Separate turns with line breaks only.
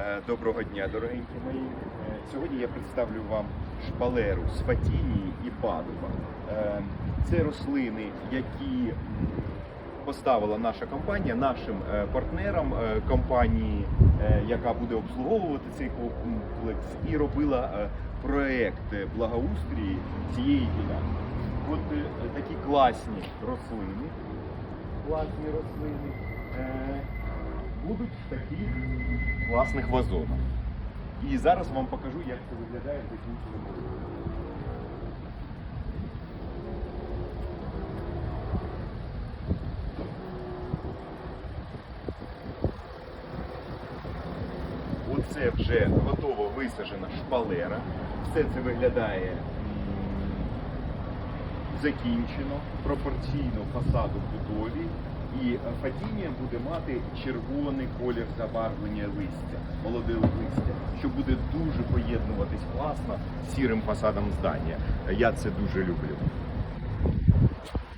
Е, Доброго дня, дорогенькі мої. Е, Сьогодні я представлю вам шпалеру з Фатінії і Падуба. Е, Це рослини, які поставила наша компанія нашим партнерам компанії, яка буде обслуговувати цей комплекс, і робила проект благоустрій цієї ділянки. От такі класні рослини, класні рослини будуть в таких класних вазонах. І зараз вам покажу, як це виглядає вигляді. Оце вже готово висаджена шпалера. Все це виглядає закінчено, пропорційно фасаду будові. І падіння буде мати червоний колір забарвлення листя, молоде листя, що буде дуже поєднуватись класно з сірим фасадом здання. Я це дуже люблю.